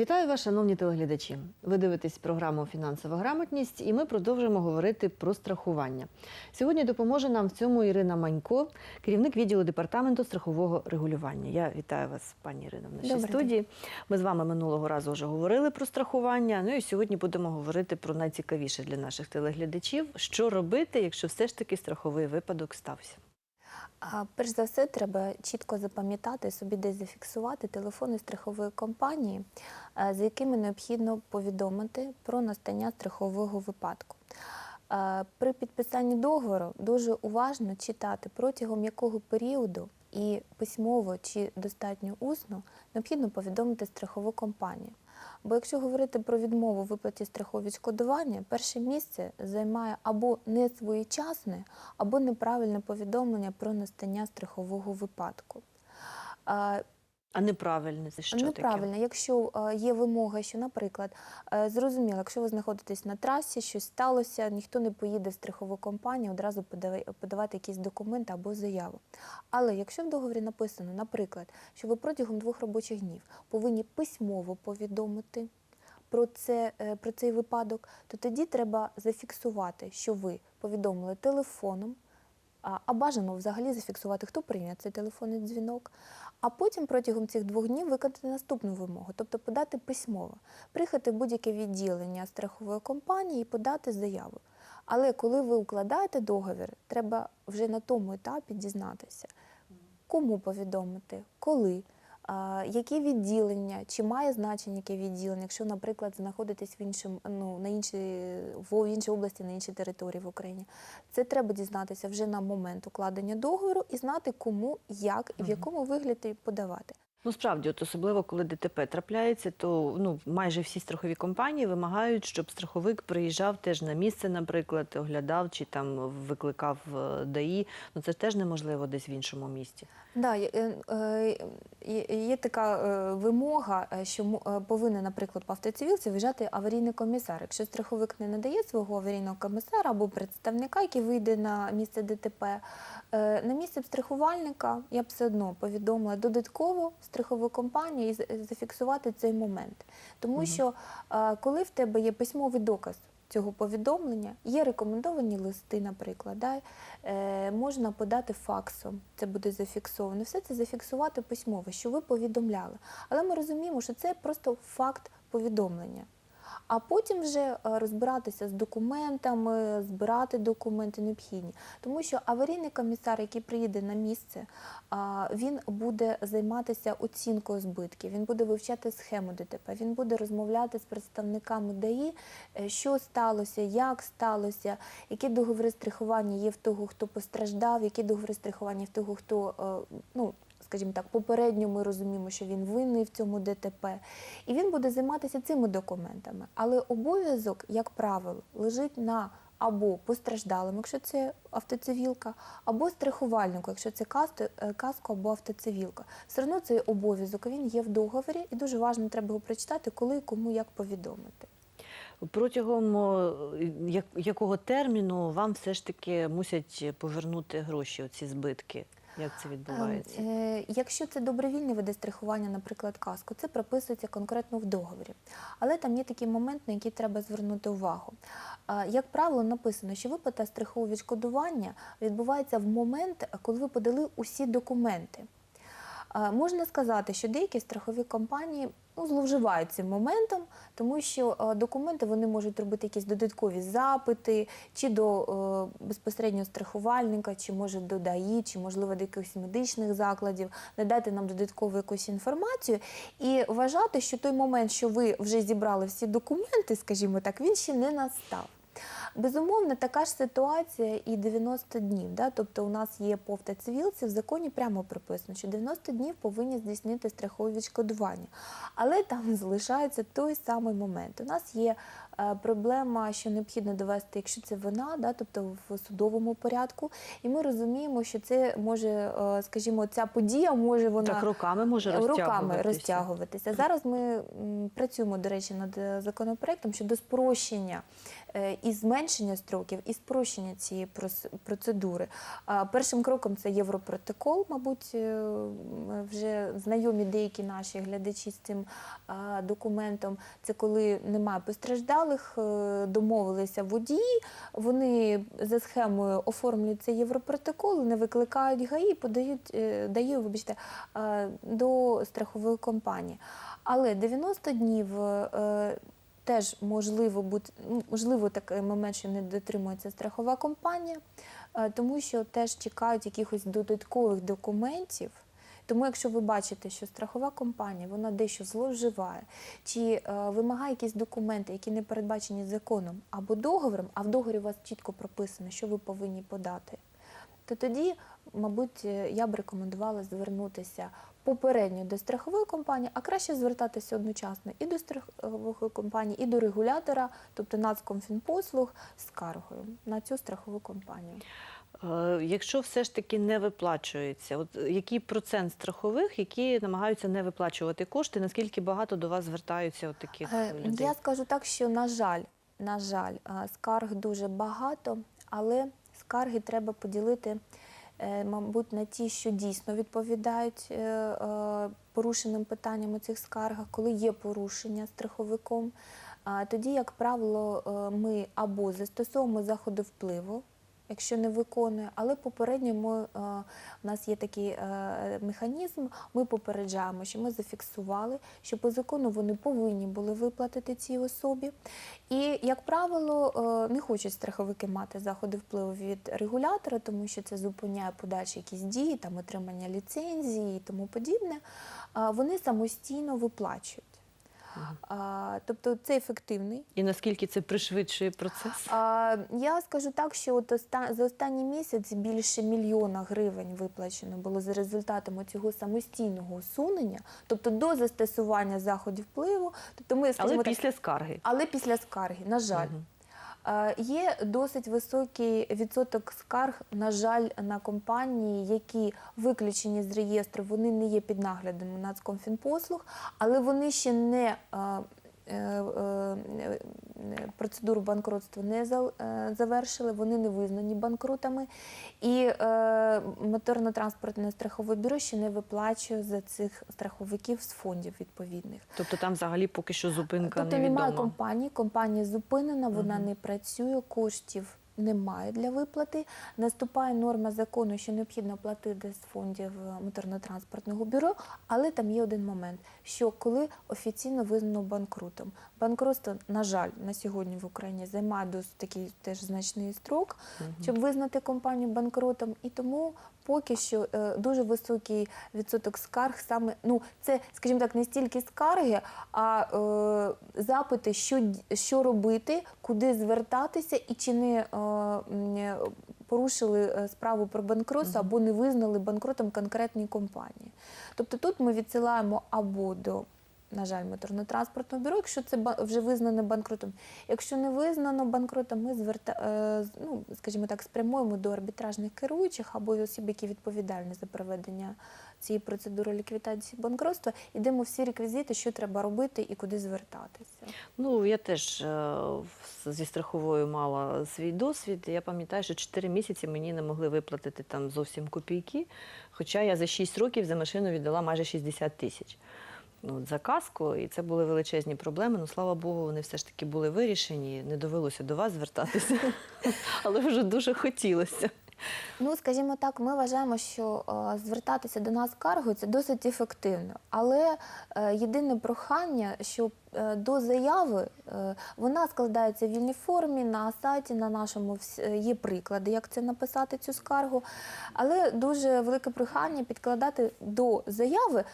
Вітаю вас, шановні телеглядачі. Ви дивитесь програму Фінансова грамотність, і ми продовжуємо говорити про страхування. Сьогодні допоможе нам в цьому Ірина Манько, керівник відділу департаменту страхового регулювання. Я вітаю вас, пані Ірино, в нашій Добрий день. студії. Ми з вами минулого разу вже говорили про страхування. Ну і сьогодні будемо говорити про найцікавіше для наших телеглядачів, що робити, якщо все ж таки страховий випадок стався. А, Перш за все, треба чітко запам'ятати собі десь зафіксувати телефони страхової компанії, е, за якими необхідно повідомити про настання страхового випадку. Е, При підписанні договору дуже уважно читати, протягом якого періоду і письмово чи достатньо усно необхідно повідомити страхову компанію. Бо якщо говорити про відмову в виплаті страхового відшкодування, перше місце займає або несвоєчасне, або неправильне повідомлення про настання страхового випадку. А, неправильне це що Неправильно, таке? якщо е, є вимога, що, наприклад, е, зрозуміло, якщо ви знаходитесь на трасі, щось сталося, ніхто не поїде в страхову компанію одразу подавати якісь документи або заяву. Але якщо в договорі написано, наприклад, що ви протягом двох робочих днів повинні письмово повідомити про, це, е, про цей випадок, то тоді треба зафіксувати, що ви повідомили телефоном, а бажано взагалі зафіксувати, хто прийняв цей телефонний дзвінок, а потім протягом цих двох днів виконати наступну вимогу, тобто подати письмово, приїхати в будь-яке відділення страхової компанії і подати заяву. Але коли ви укладаєте договір, треба вже на тому етапі дізнатися, кому повідомити, коли. Які відділення, чи має значення яке відділення, якщо, наприклад, знаходитесь в іншому, ну на іншій в іншій області, на іншій території в Україні, це треба дізнатися вже на момент укладення договору і знати, кому, як і в якому вигляді подавати. Ну, справді, от особливо коли ДТП трапляється, то ну майже всі страхові компанії вимагають, щоб страховик приїжджав теж на місце, наприклад, оглядав чи там викликав е, ДАІ. Ну це ж теж неможливо десь в іншому місті. Да, є, е, е, є- така вимога, що повинен, наприклад, по автоцивілці виїжджати аварійний комісар. Якщо страховик не надає свого аварійного комісара або представника, який вийде на місце ДТП, на місце страхувальника я б все одно повідомила додатково страхову компанію і зафіксувати цей момент. Тому що е, коли в тебе є письмовий доказ. Цього повідомлення є рекомендовані листи, наприклад, да? е, можна подати факсом, це буде зафіксовано. Все це зафіксувати письмово, що ви повідомляли. Але ми розуміємо, що це просто факт повідомлення. А потім вже е, розбиратися з документами, збирати документи необхідні. Тому що аварійний комісар, який приїде на місце, він буде займатися оцінкою збитків, він буде вивчати схему ДТП, він буде розмовляти з представниками ДАІ, е, що сталося, як сталося, які договори страхування є в того, хто постраждав, які договори страхування в того, хто е, ну. Скажімо так, попередньо ми розуміємо, що він винний в цьому ДТП, і він буде займатися цими документами. Але обов'язок, як правило, лежить на або постраждалим, якщо це автоцивілка, або страхувальнику, якщо це е, каско або автоцивілка. Все одно цей обов'язок він є в договорі, і дуже важливо треба його прочитати, коли і кому як повідомити. Протягом якого терміну вам все ж таки мусять повернути гроші, оці збитки? Як це відбувається? Ем, е, Якщо це добровільне види страхування, наприклад, каску, це прописується конкретно в договорі. Але там є такий момент, на який треба звернути увагу. Як правило, написано, що виплата страхового відшкодування відбувається в момент, коли ви подали усі документи. Можна сказати, що деякі страхові компанії ну, зловживають цим моментом, тому що е, документи вони можуть робити якісь додаткові запити, чи до е, безпосередньо страхувальника, чи може до ДАІ, чи можливо до якихось медичних закладів, надати нам додаткову якусь інформацію і вважати, що той момент, що ви вже зібрали всі документи, скажімо так, він ще не настав. Безумовно, така ж ситуація і 90 днів. Да? Тобто у нас є по автоцивілці, в законі прямо прописано, що 90 днів повинні здійснити страхове відшкодування. Але там залишається той самий момент. У нас є е, проблема, що необхідно довести, якщо це вина, да? тобто в судовому порядку. І ми розуміємо, що це може, е, скажімо, ця подія може вона Так роками може руками розтягуватися. розтягуватися. Зараз ми працюємо, до речі, над е, законопроектом щодо спрощення і зменшення строків і спрощення цієї процедури. Першим кроком це Європротокол, мабуть, е, вже знайомі деякі наші глядачі з цим документом. Це коли немає постраждалих, е, домовилися водії, вони за схемою оформлюють цей Європротокол, не викликають ГАІ, подають, е, дає, вибачте, е, до страхової компанії. Але 90 днів е, теж можливо бути ну, можливо такий момент, що не дотримується страхова компанія, е, тому що теж чекають якихось додаткових документів. Тому, якщо ви бачите, що страхова компанія вона дещо зловживає, чи е, вимагає якісь документи, які не передбачені законом або договором, а в договорі у вас чітко прописано, що ви повинні подати, то тоді, мабуть, е, я б рекомендувала звернутися попередньо до страхової компанії, а краще звертатися одночасно і до страхової компанії, і до регулятора, тобто Нацкомфінпослуг, з скаргою на цю страхову компанію. Е, Якщо все ж таки не виплачується, от який процент страхових, які намагаються не виплачувати кошти, наскільки багато до вас звертаються от таких Е, людей? Я скажу так, що на жаль, на жаль, е, скарг дуже багато, але скарги треба поділити, мабуть, на ті, що дійсно відповідають е, е, порушеним питанням у цих скаргах, коли є порушення страховиком. Тоді, як правило, е, ми або застосовуємо заходи впливу. Якщо не виконує, але попередньо ми, е, у нас є такий е, механізм, ми попереджаємо, що ми зафіксували, що по закону вони повинні були виплатити цій особі. І, як правило, е, не хочуть страховики мати заходи впливу від регулятора, тому що це зупиняє подальші якісь дії, там отримання ліцензії і тому подібне. Вони самостійно виплачують. А, Тобто це ефективний І наскільки це пришвидшує процес? а, я скажу так, що от оста- за останній місяць більше мільйона гривень виплачено було за результатами цього самостійного усунення, тобто до застосування заходів впливу. Тобто ми, скажімо Але так, після скарги. але після скарги, на жаль. Мгм. Є досить високий відсоток скарг, на жаль, на компанії, які виключені з реєстру, вони не є під наглядом Нацкомфінпослуг, але вони ще не процедуру банкротства не е, завершили, вони не визнані банкрутами. І е, моторно-транспортне страхове бюро ще не виплачує за цих страховиків з фондів відповідних. Тобто там взагалі поки що зупинка Тобто немає компанії, компанія зупинена, вона не працює, коштів немає для виплати. Наступає норма закону, що необхідно платити з фондів е, моторно-транспортного бюро, але там є один момент, що коли офіційно визнано банкрутом. Банкрутство, на жаль, на сьогодні в Україні займає досить такий теж значний строк, щоб визнати компанію банкротом. І тому поки що е, дуже високий відсоток скарг саме ну це, скажімо так, не стільки скарги, а е, запити, що, що робити, куди звертатися, і чи не е, порушили справу про банкротство або не визнали банкротом конкретній компанії. Тобто тут ми відсилаємо або до. На жаль, моторно-транспортного бюро, якщо це вже визнано банкрутом. Якщо не визнано банкрутом, ми зверта, е, ну, скажімо так, спрямуємо до арбітражних керуючих або осіб, які відповідальні за проведення цієї процедури ліквідації банкротства, і даємо всі реквізити, що треба робити і куди звертатися. Ну, я теж е, зі страховою мала свій досвід. Я пам'ятаю, що 4 місяці мені не могли виплатити там зовсім копійки, хоча я за 6 років за машину віддала майже 60 тисяч. Ну, за каску, і це були величезні проблеми. Ну, слава Богу, вони все ж таки були вирішені. Не довелося до вас звертатися, але вже дуже хотілося. Ну, скажімо так, ми вважаємо, що е, звертатися до нас скаргою це досить ефективно. Але е, єдине прохання, що е, до заяви е, вона складається в вільній формі на сайті, на нашому е, є приклади, як це написати цю скаргу. Але дуже велике прохання підкладати до заяви.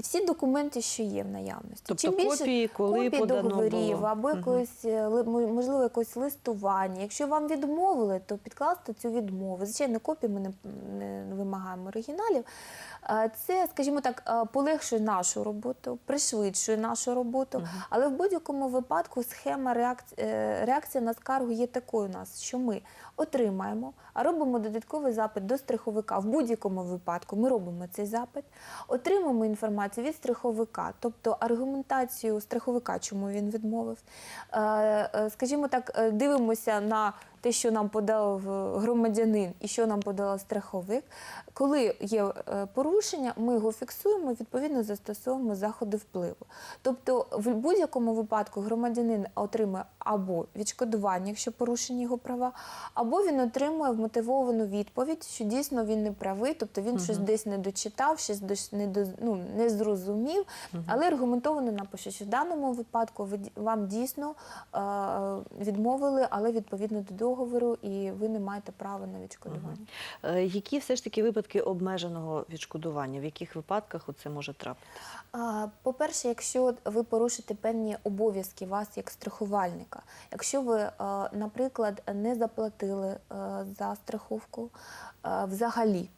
Всі документи, що є в наявності, Тобто копії, коли копії подано договорів було. або Мгм. якоїсь е, ли- можливо якось листування. Якщо вам відмовили, то підкласти цю відмову. Звичайно, копії ми не, не вимагаємо оригіналів. Е, Це, скажімо так, е, полегшує нашу роботу, пришвидшує нашу роботу. Мгм. Але в будь-якому випадку схема реакції, реакція на скаргу є такою у нас, що ми отримаємо, а робимо додатковий запит до страховика. В будь-якому випадку ми робимо цей запит, інформацію інформацію від страховика, тобто аргументацію страховика, чому він відмовив. Е, е, Скажімо так, е, дивимося на те, що нам подав е, громадянин і що нам подав страховик. Коли є е, порушення, ми його фіксуємо, відповідно застосовуємо заходи впливу. Тобто, в будь-якому випадку громадянин отримує або відшкодування, якщо порушені його права, або він отримує вмотивовану відповідь, що дійсно він не правий, тобто він щось десь не дочитав, щось дос- не, до, ну, не зрозумів, але аргументовано напише, що в даному випадку вам дійсно е, відмовили, але відповідно до договору, і ви не маєте права на відшкодування. Е, Які все ж таки випадки обмеженого відшкодування? В яких випадках це може трапитися? По-перше, якщо ви порушите певні обов'язки вас як страхувальника, якщо ви, е, наприклад, не заплатили е, за страховку взагалі.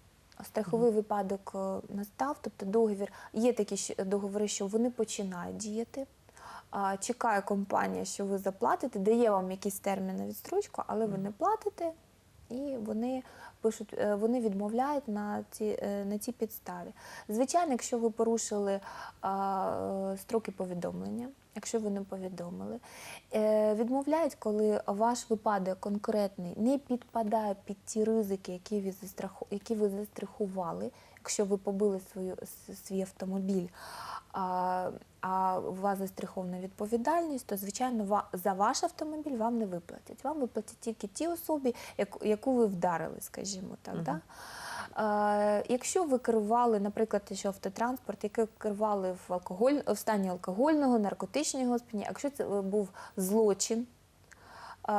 Страховий випадок е, настав, тобто договір. Є такі договори, що вони починають діяти. Чекає компанія, що ви заплатите, дає вам якийсь термін на відстрочку, але ви не платите, і вони пишуть, е, вони відмовляють на ці, е, на цій підставі. Звичайно, якщо ви порушили е, строки повідомлення, якщо ви не повідомили, відмовляють, коли ваш випадок конкретний не підпадає під ті ризики, які ви застрахували, якщо ви побили свою, свій автомобіль. А, а у вас застрахована відповідальність, то звичайно за ваш автомобіль вам не виплатять. Вам виплатять тільки ті особі, яку, яку ви вдарили, скажімо так. Да? Е, якщо ви керували, наприклад, що автотранспорт, який керували в алкоголь в стані алкогольного, наркотичного сп'яніння, якщо це е, був злочин.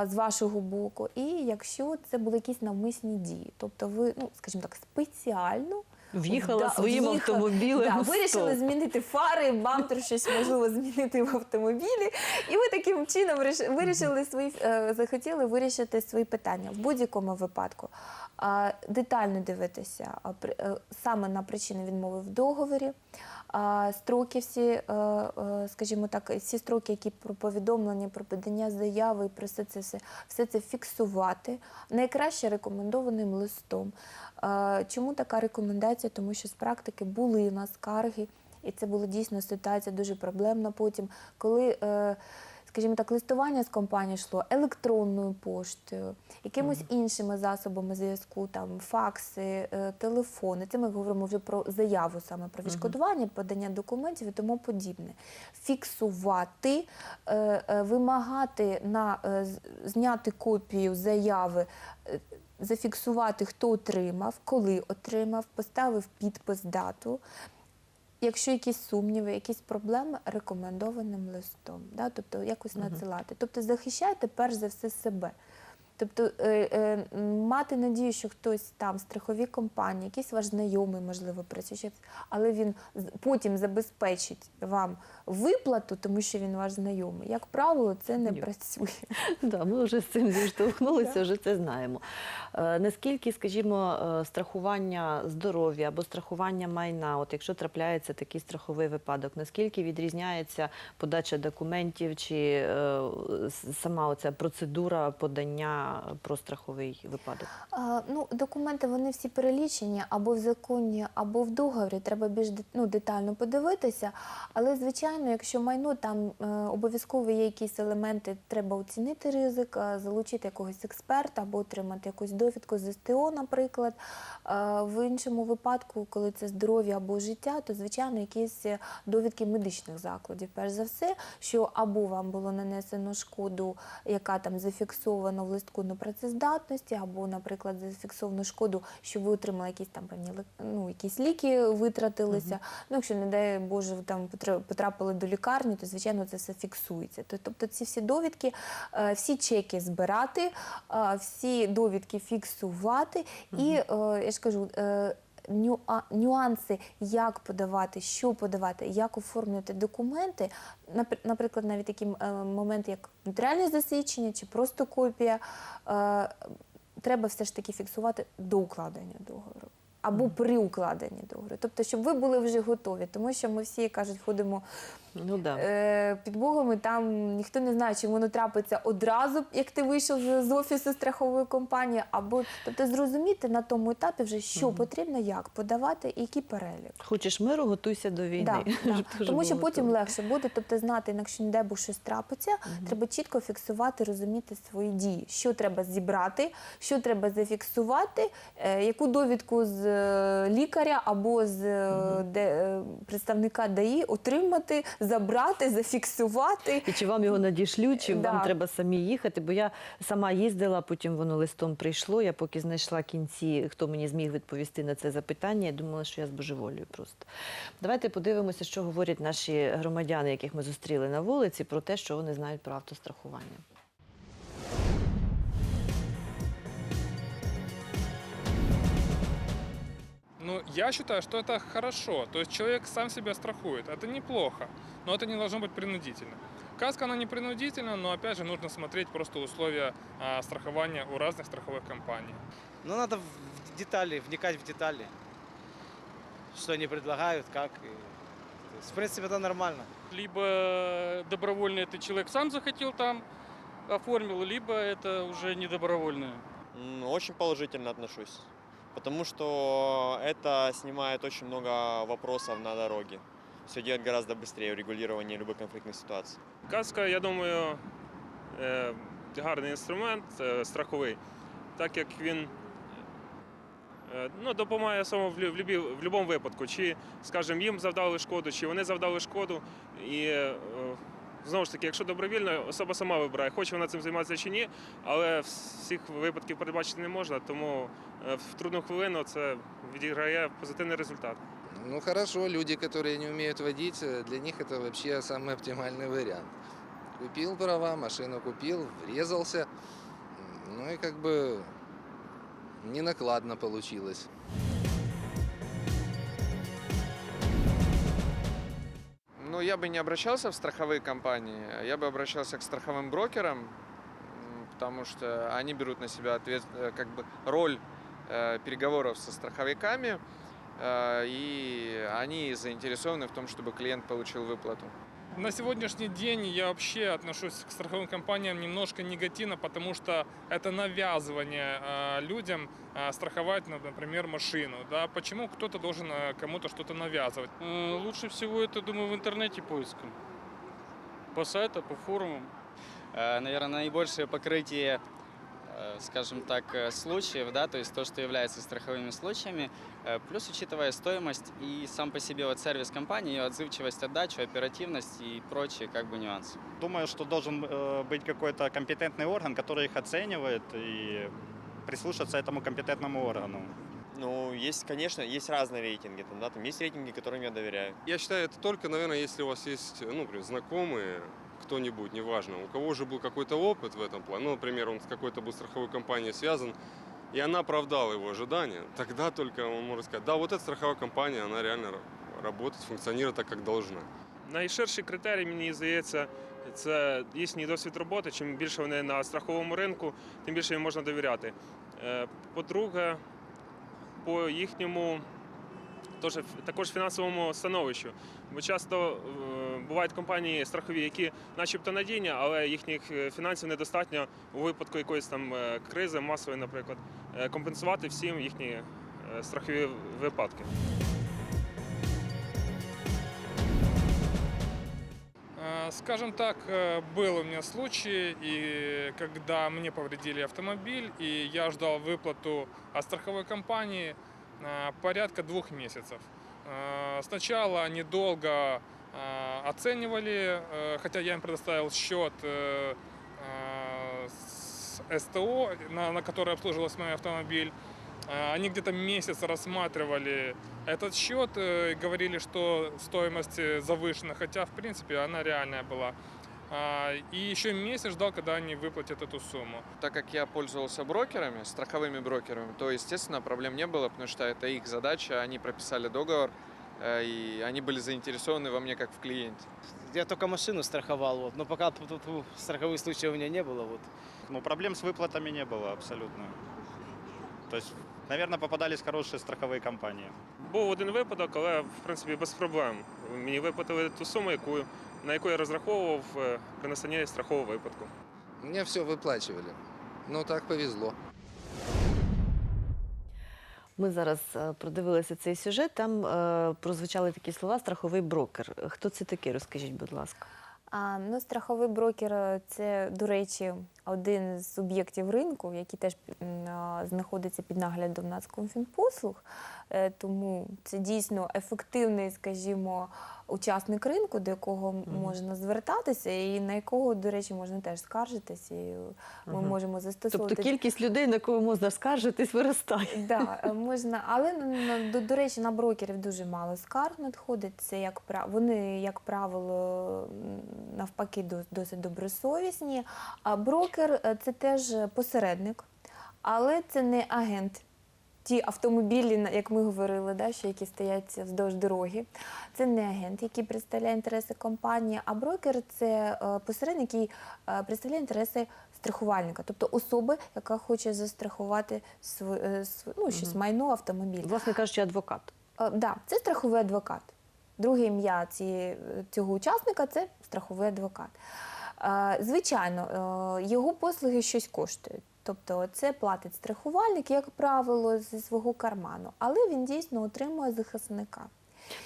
З вашого боку, і якщо це були якісь навмисні дії, тобто ви, ну скажімо так, спеціально В'їхала Да, своїм в'їхала- автомобілем Да, вирішили змінити фари, бампер, щось можливо змінити в автомобілі. І ви таким чином вирішили свої е, захотіли вирішити свої питання в будь-якому випадку. Детально дивитися е, саме на причини відмови в договорі. Строки всі, е, скажімо так, всі строки, які про повідомлення, про подання заяви, про все це все, все це фіксувати. Найкраще рекомендованим листом. Чому така рекомендація? Тому що з практики були у нас скарги, і це була дійсно ситуація дуже проблемна потім, коли. е, Скажімо так, листування з компанією йшло електронною поштою, якимось іншими засобами зв'язку, там факси, е, телефони. Це ми говоримо вже про заяву саме про відшкодування, подання документів і тому подібне. Фіксувати, е, вимагати на зняти копію заяви. Зафіксувати, хто отримав, коли отримав, поставив підпис, дату. Якщо якісь сумніви, якісь проблеми, рекомендованим листом, да? тобто якось надсилати. Тобто захищайте перш за все себе. Тобто е, е, мати надію, що хтось там, страхові компанії, якийсь ваш знайомий, можливо, працює, але він потім забезпечить вам виплату, тому що він ваш знайомий. Як правило, це не Ні. працює. Да, ми вже з цим зіштовхнулися, вже це знаємо. Е, Наскільки, скажімо, страхування здоров'я або страхування майна, от якщо трапляється такий страховий випадок, наскільки відрізняється подача документів чи сама оця процедура подання про страховий випадок? Ну, документи вони всі перелічені або в законі, або в договорі. Треба більш ну, детально подивитися. Але, звичайно, якщо майно там е, обов'язково є якісь елементи, треба оцінити ризик, е, залучити якогось експерта або отримати якусь довідку з СТО, наприклад. Е, в іншому випадку, коли це здоров'я або життя, то звичайно якісь довідки медичних закладів. Перш за все, що або вам було нанесено шкоду, яка там зафіксована в листку непрацездатності, або, наприклад, зафіксовано шкоду, що ви отримали якісь там певні ну, якісь ліки, витратилися. Ну, якщо, не дай Боже, ви там потра- потрапили до лікарні, то звичайно це все фіксується. Тобто ці всі довідки, е, всі чеки збирати, е, всі довідки фіксувати, і е, я ж кажу. Нюанси, як подавати, що подавати, як оформлювати документи, наприклад, навіть такі е, моменти, як нотаріальне засвідчення чи просто копія, е, треба все ж таки фіксувати до укладення договору. Або при укладенні договору. Тобто, щоб ви були вже готові, тому що ми всі кажуть, ходимо Ну да. е, під Богом, і там ніхто не знає, чи воно трапиться одразу, як ти вийшов з офісу страхової компанії, або тобто зрозуміти на тому етапі вже що потрібно, як подавати і який перелік. Хочеш миру, готуйся до війни. Да, да. Тому що потім готово. легше буде, тобто знати, якщо ніде бо щось трапиться, треба чітко фіксувати, розуміти свої дії, що треба зібрати, що треба зафіксувати, е, яку довідку з лікаря або з е, де, е, представника ДАІ отримати, забрати, зафіксувати. І чи вам його надішлють, чи Да. вам треба самі їхати? Бо я сама їздила, потім воно листом прийшло. Я поки знайшла кінці, хто мені зміг відповісти на це запитання. Я думала, що я збожеволюю просто. Давайте подивимося, що говорять наші громадяни, яких ми зустріли на вулиці, про те, що вони знають про автострахування. Ну, я считаю, что это хорошо. То есть человек сам себя страхует. Это неплохо, но это не должно быть принудительно. Каска, она не принудительна, но опять же нужно смотреть просто условия а, страхования у разных страховых компаний. Ну, надо в детали, вникать в детали. Что они предлагают, как. и- В принципе, это нормально. Либо добровольно это человек сам захотел там, оформил, либо это уже не добровольное. М, Очень положительно отношусь, потому что это снимает очень много вопросов на дороге. Все делать гораздо быстрее в регулировании любых конфликтных ситуаций. Каска, я думаю, е, гарний інструмент е, страховий, так як він е, ну, допомагає саме в, лю- в, любі- в будь-якому випадку. Чи, скажімо, їм завдали шкоду, чи вони завдали шкоду. І е, знову ж таки, якщо добровільно, особа сама вибирає, хоче вона цим займатися чи ні, але всіх випадків передбачити не можна, тому е, в трудну хвилину це відіграє позитивний результат. Ну хорошо, люди, которые не умеют водить, э, для них это вообще самый оптимальный вариант. Купил права, машину купил, врезался, м, ну и как бы не накладно получилось. Я бы не обращался в страховые компании, я бы обращался к страховым брокерам, потому что они берут на себя ответ, э, как бы роль э, переговоров со страховиками, э, и они заинтересованы в том, чтобы клиент получил выплату. На сегодняшний день я вообще отношусь к страховым компаниям немножко негативно, потому что это навязывание а, людям а, страховать, ну, например, машину. Да? Почему кто-то должен а, кому-то что-то навязывать? Э, Лучше всего это, думаю, в интернете поиском. По сайтам, по форумам. наверное, наибольшее покрытие, э, скажем так, э, случаев, да, то есть то, что является страховыми случаями, э, плюс учитывая стоимость и сам по себе вот сервис компании, ее отзывчивость, отдачу, оперативность и прочие как бы нюансы. Думаю, что должен э, быть какой-то компетентный орган, который их оценивает и прислушаться этому компетентному органу. Ну, есть, конечно, есть разные рейтинги. Там, да, там есть рейтинги, которым я доверяю. Я считаю, это только, наверное, если у вас есть, ну, например, знакомые, кто-нибудь, неважно, у кого уже был какой-то опыт в этом плане, ну, например, он с какой-то был страховой компанией связан, и она оправдала его ожидания, тогда только он может сказать, да, вот эта страховая компания, она реально ра- работает, функционирует так, как должна. Найширший критерій, мені здається, це їхній досвід роботи. Чим більше вони на страховому ринку, тим більше їм можна довіряти. Е, По-друге, по їхньому теж, також фінансовому становищу. Бо часто е, бувають компанії страхові, які начебто надійні, але їхніх е, фінансів недостатньо у випадку якоїсь там е, кризи масової, наприклад, е, компенсувати всім їхні е, страхові випадки. А, Скажем так, э, был у меня случай, и когда мне повредили автомобиль, и я ждал выплату от страховой компании а, порядка двух месяцев. А, Сначала они долго а, оценивали, э, хотя я им предоставил счет э, а, с СТО, на, на который обслуживался мой автомобиль. А, Они где-то месяц рассматривали этот счет э, и говорили, что стоимость э, завышена, хотя в принципе она реальная была. А, И еще месяц ждал, когда они выплатят эту сумму. Так как я пользовался брокерами, страховыми брокерами, то, естественно, проблем не было, потому что это их задача, они прописали договор, э, и они были заинтересованы во мне как в клиенте. Я только машину страховал, вот, но пока тут- тут страховых случаев у меня не было. Вот. Ну, проблем с выплатами не было абсолютно. То есть Наверное, попадались хорошие страховые компании. Був один випадок, але в принципі без проблем. Мені виплатили ту суму, яку, на яку я розраховував е, при настанні страхового випадку. Мені все виплачували. Ну, так повезло. Ми зараз е, продивилися цей сюжет. Там е, прозвучали такі слова страховий брокер. Хто це такий? Розкажіть, будь ласка. А, ну, страховий брокер е, це, до речі, один з суб'єктів ринку, який теж знаходиться під наглядом Нацкомфінпослуг. Е, Тому це дійсно ефективний, скажімо, учасник ринку, до якого можна звертатися, і на якого, до речі, можна теж скаржитися. І ми можемо застосовувати. Тобто кількість людей, на кого можна скаржитись, виростає. Да, е, можна, але до, до речі, на брокерів дуже мало скарг надходить. Це як вони, як правило, навпаки, до- досить добросовісні. А брокер е, це теж посередник, але це не агент. Ті автомобілі, як ми говорили, да, що які стоять вздовж дороги. Це не агент, який представляє інтереси компанії, а брокер це е, посередник, який е, представляє інтереси страхувальника, тобто особи, яка хоче застрахувати св- е, ну, щось майно автомобіль. Власне кажучи, адвокат. Е, да, це страховий адвокат. Друге ім'я цього учасника це страховий адвокат. Звичайно, е, його послуги щось коштують. Тобто це платить страхувальник, як правило, зі свого карману, але він дійсно отримує захисника.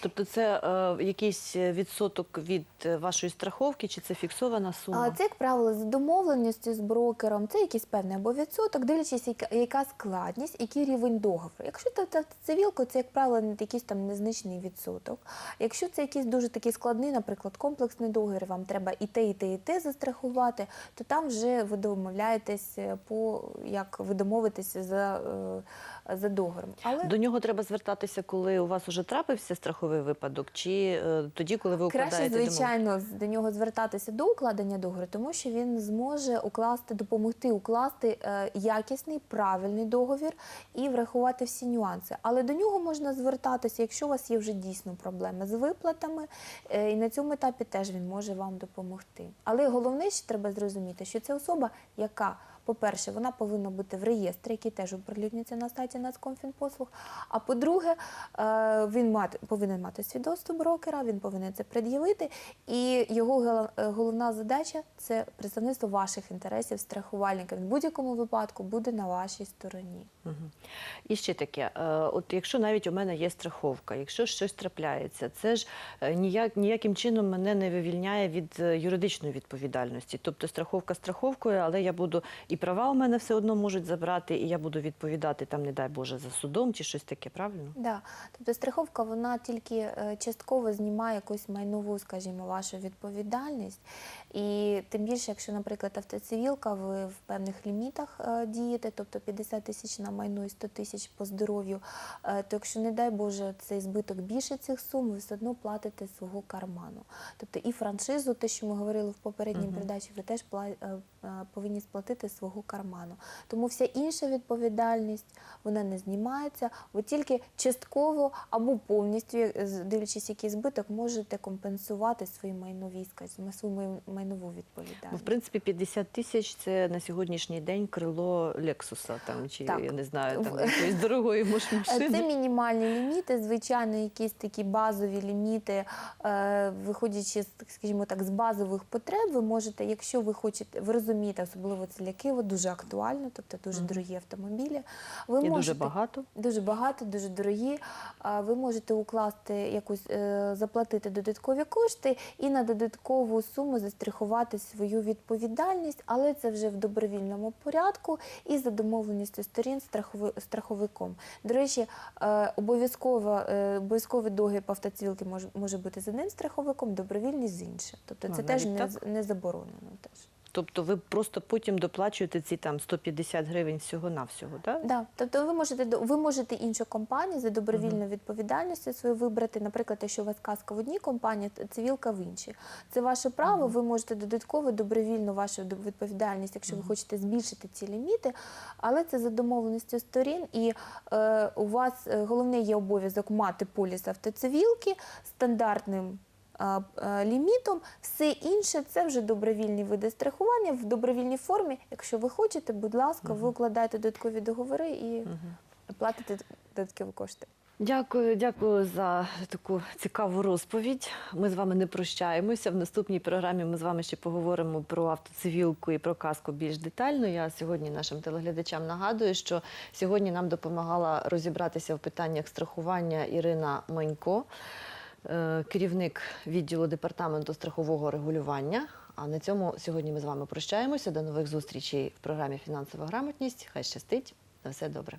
Тобто це е, якийсь відсоток від е, вашої страховки, чи це фіксована сума? А Це, як правило, за домовленістю з брокером, це якийсь певний або відсоток, дивлячись, яка, яка складність, який рівень договору. Якщо це та- цивілка, це, як правило, не якийсь там незначний відсоток. Якщо це якийсь дуже такий складний, наприклад, комплексний договір, вам треба і те, і те, і те застрахувати, то там вже ви домовляєтесь е, по як ви домовитеся за, е, за договором. Але До нього треба звертатися, коли у вас уже трапився страховий випадок, чи е, тоді, коли ви Краще, укладаєте домовленість? звичайно, з- до нього звертатися до укладення договору, тому що він зможе укласти, допомогти укласти е, якісний, правильний договір і врахувати всі нюанси. Але до нього можна звертатися, якщо у вас є вже дійсно проблеми з виплатами, е, і на цьому етапі теж він може вам допомогти. Але головне, що треба зрозуміти, що це особа, яка по-перше, вона повинна бути в реєстрі, який теж оприлюднюється на сайті Нацкомфінпослуг. А по-друге, е, він повинен мати свідоцтво брокера, він повинен це пред'явити. І його е, головна задача це представництво ваших інтересів страхувальника. Він в будь-якому випадку буде на вашій стороні. І ще таке, е, от якщо навіть у мене є страховка, якщо щось трапляється, це ж ніяк, ніяким чином мене не вивільняє від юридичної відповідальності. Тобто страховка страховкою, але я буду і права у мене все одно можуть забрати, і я буду відповідати там, не дай Боже, за судом чи щось таке, правильно? Да. Тобто страховка вона тільки е, частково знімає якусь майнову, скажімо, вашу відповідальність. І тим більше, якщо, наприклад, автоцивілка, ви в певних лімітах е, дієте, тобто 50 тисяч на майно і 100 тисяч по здоров'ю, е, то якщо, не дай Боже, цей збиток більше цих сум, ви все одно платите свого карману. Тобто і франшизу, те, що ми говорили в попередній передачі, ви теж пла- е, е, повинні сплатити з свого карману. Тому вся інша відповідальність вона не знімається. Ви тільки частково або повністю, дивлячись, який збиток, можете компенсувати свої майнові, скажімо, свою май- майнову Ну, в принципі, 50 тисяч це на сьогоднішній день крило Лексуса, там чи Так. я не знаю, там якоїсь дорогої Е, машини. Це мінімальні ліміти, звичайно, якісь такі базові ліміти, е, виходячи скажімо так, з базових потреб, ви можете, якщо ви хочете, ви розумієте, особливо це для Києва, дуже актуально, тобто дуже дорогі автомобілі. Ви І дуже багато. Дуже багато, дуже дорогі. Ви можете укласти якусь, е, заплатити додаткові кошти і на додаткову суму застрахувати свою відповідальність, але це вже в добровільному порядку і за домовленістю сторін страховиком. До речі, е, обов'язково е, обов'язковий договір по автоцивілки може, бути з одним страховиком, добровільний з іншим. Тобто А, це теж не, не заборонено. Теж. Тобто ви просто потім доплачуєте ці там 150 гривень всього-навсього, так? Да, тобто ви можете ви можете іншу компанію за добровільною відповідальністю свою вибрати. Наприклад, якщо у вас казка в одній компанії, цивілка в іншій. Це ваше право. Ви можете додатково добровільно вашу відповідальність, якщо ви хочете збільшити ці ліміти, але це за домовленістю сторін. І е, у вас е, головне є обов'язок мати поліс автоцивілки стандартним. А, Лімітом, все інше це вже добровільні види страхування в добровільній формі. Якщо ви хочете, будь ласка, ви укладаєте додаткові договори і платите додаткові кошти. Дякую, дякую за таку цікаву розповідь. Ми з вами не прощаємося. В наступній програмі ми з вами ще поговоримо про автоцивілку і про каску більш детально. Я сьогодні нашим телеглядачам нагадую, що сьогодні нам допомагала розібратися в питаннях страхування Ірина Манько, е, керівник відділу департаменту страхового регулювання. А на цьому сьогодні ми з вами прощаємося. До нових зустрічей в програмі Фінансова грамотність. Хай щастить. На все добре.